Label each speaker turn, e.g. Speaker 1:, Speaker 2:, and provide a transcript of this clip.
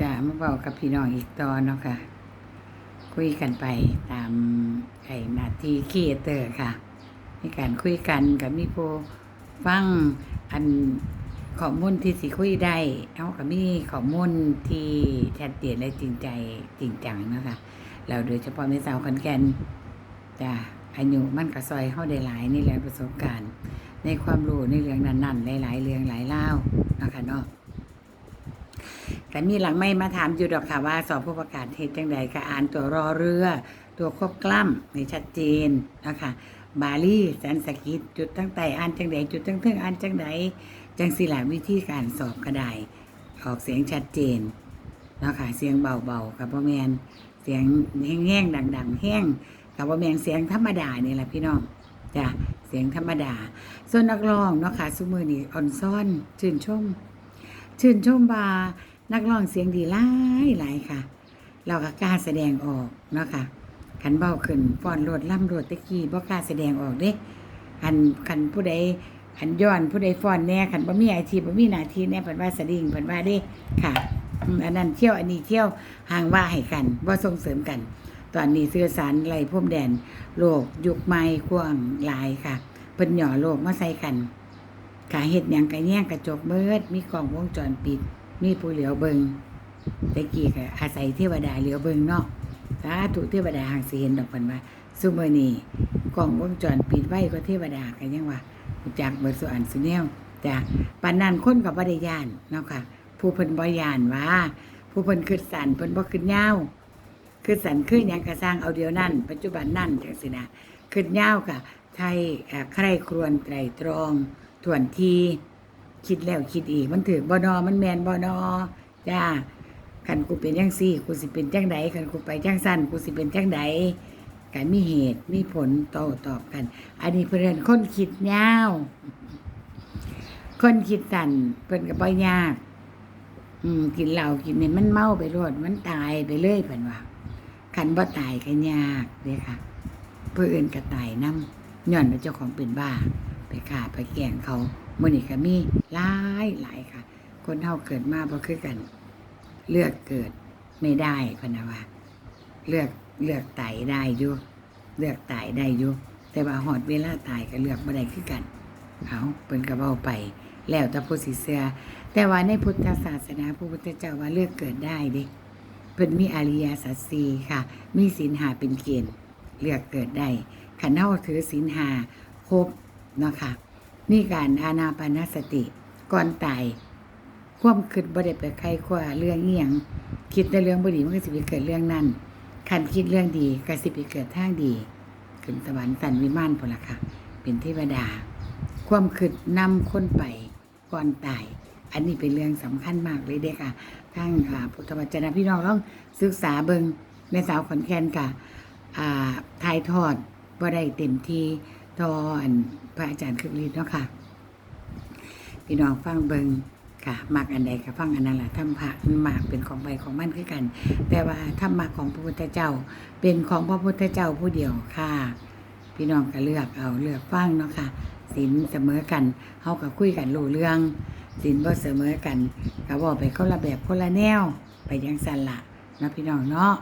Speaker 1: จะมาเบากับพี่น้องอีกตอนเนาะค่ะ คุยกันไปตามไอ้หนาทีครีเอเตอร์ค่ะ มีการคุยกันกับมีผู้ฟังอันข้อมูลที่สิคุยได้เอากับมีข้อมูลที่ชัดเจนและจริงใจจริงจังเนาะคะแล้วโดยเฉพาะแม่สาวขอนแก่นจ้ะอายุมันก็ซอยเข้าได้หลายในเรื่องประสบการณ์ ในความรู้ในเรื่องนั้นๆหลายๆเรื่องหลายเล่านะคะเนาะ แต่มีหลังไม่มาถามอยู่ดอกค่ะว่าสอบผู้ประกาศเหตุจังใดก็อ่านตัวรอเรือ ตัวควบกล้ำในชัดเจนนะคะบาลีสันสกิตจุดตั้งแต่อ่านจังใดจุดตั้งเทิงอ่านจังใดจังสิหลาวิธีการสอบก็ไดออกเสียงชัดเจนนะคะเสียงเบาๆกับพ่อแมนเสียงแห้งๆดัง ๆ แห้งกับพ่อแมนเสียงธรรมดานี่แหละพี่น้องจ้ะเสียงธรรมดา ส่วนนักร้องเนาะค่ะซุมือนี่อ่อนซ่อน ชื่นชม ชื่นชมว่า นักร้องเสียงดีหลายหลายค่ะ เราก็กล้าแสดงออกเนาะค่ะขันเบาขึ้นฟ้อนโลดล่ำโลดตะกี้บ่กล้าแสดงออกเด้ขันขันผู้ใดขันย้อนผู้ใดฟ้อนแน่ขันบ่มีอาชีพบ่มีหน้าที่แน่เพิ่นว่าสดิ่งเพิ่นว่าเด้ค่ะอันนั้นเที่ยวอันนี้เที่ยวห่างว่าให้กันบ่ส่งเสริมกัน ตอนนี้สื่อสารไล่พรมแดน โลกยุคใหม่กว้างหลายค่ะเพิ่นหย่อโลกมาใส่กันขาเห็ดหยังกระแย่งกระจกเบิดมีกล้องวงจรปิด มีผู้เหลียวเบิงต่กี้ก็อาศัยเทวดาเหลียวเบิงเนาะสาธุเทวดาหางสิเห็นดอกเพิ่นว่าซุมื้อนี้กล้องวงจรปิดไว้ก็เทวดาก็ยังว่าจักเบิดสุอันสุแนวจ้ะปานนันคนก็บ่ได้ย่านเนาะค่ะ ผู้เพิ่นบ่ย่านว่า ผู้เพิ่นคิดสั่นเพิ่นบ่คิดยาวคิดสั่นคือหยังก็สร้างเอาเดียวนั้นปัจจุบันนั้นจังซี่นะคิดยาค่ะไทยเอ่อใครครวญไตรตรองถ่วนที คิดแล้วคิดอีก มันถือบอนอมันแมนบอนอจ้าคันกูเป็นจังซี่กูสิเป็นจังใดคันกูไปจังสั้นกูสิเป็นจังใดกันมีเหตุมีผลโต้ตอบกัน อันนี้เพื่อนคนคิดยาวคนคิดสั้นเพิ่นก็บ่ยาก อืมกินเหล้ากินเนี่ยมันเมาไปรดมันตายไปเรื่อยเพิ่นว่าคันบ่ตายก็ยากเด้ค่ะ เพื่อนก็ตายนํย้อนว่าเจ้าของเป็นบ้า ไปฆ่าไปแกงเขา มื่อนี้ก็มีหลายหลายค่ะ คนเฮาเกิดมาบ่คือกัน เลือกเกิดไม่ได้พะนะว่า เลือกเลือกตายได้อยู่เลือกตายได้อยู่แต่ว่าหอดเวลาตายก็เลือกบ่ได้คือกันเอาเพิ่นก็เว้าไป แล้วแต่ผู้สิเชื่อแต่ว่าในพุทธศาสนาพระพุทธเจ้าว่าเลือกเกิดได้เด้เพิ่นมีอริยสัจสีค่ะ มีศีลหาเป็นเกณฑ์เลือกเกิดได้ขันเฮาถือศีลหาครบเนาะค่ะ นี่การอานาปานสติก่อนตายความคิดบ่ได้ไปใครคว้าเรื่องเอียงคิดในเรื่องบ่ดีมันก็สิไปเกิดเรื่องนั้นคันคิดเรื่องดีก็สิไปเกิดทางดีขึ้นสวรรค์สันวิมานพุ่นล่ะค่ะ เป็นเทวดา ความคิดนำคนไปก่อนตาย อันนี้เป็นเรื่องสำคัญมากเลยเด้อค่ะทั้งอ่าพุทธวจนะพี่น้องต้องศึกษาเบิงแม่สาวขอนแก่นค่ะอ่าถ่ายทอดบ่ได้เต็มที่ ทอนพระอาจารย์คึกฤทธิ์เนาะค่ะ พี่น้องฟังเบิงค่ะมักอันใดก็ฟังอันนั้นแหละธรรมะมันมากเป็นของใบของมันคือกัน แต่ว่าธรรมะของพระพุทธเจ้า เป็นของพระพุทธเจ้าผู้เดียวค่ะ พี่น้องก็เลือกเอาเลือกฟังเนาะค่ะศีลเสมอกันเฮาก็คุยกันรู้เรื่องศีลบ่เสมอกันก็บอกไปคนละแบบคนละแนว ไปยังสันละนะพี่น้องเนาะ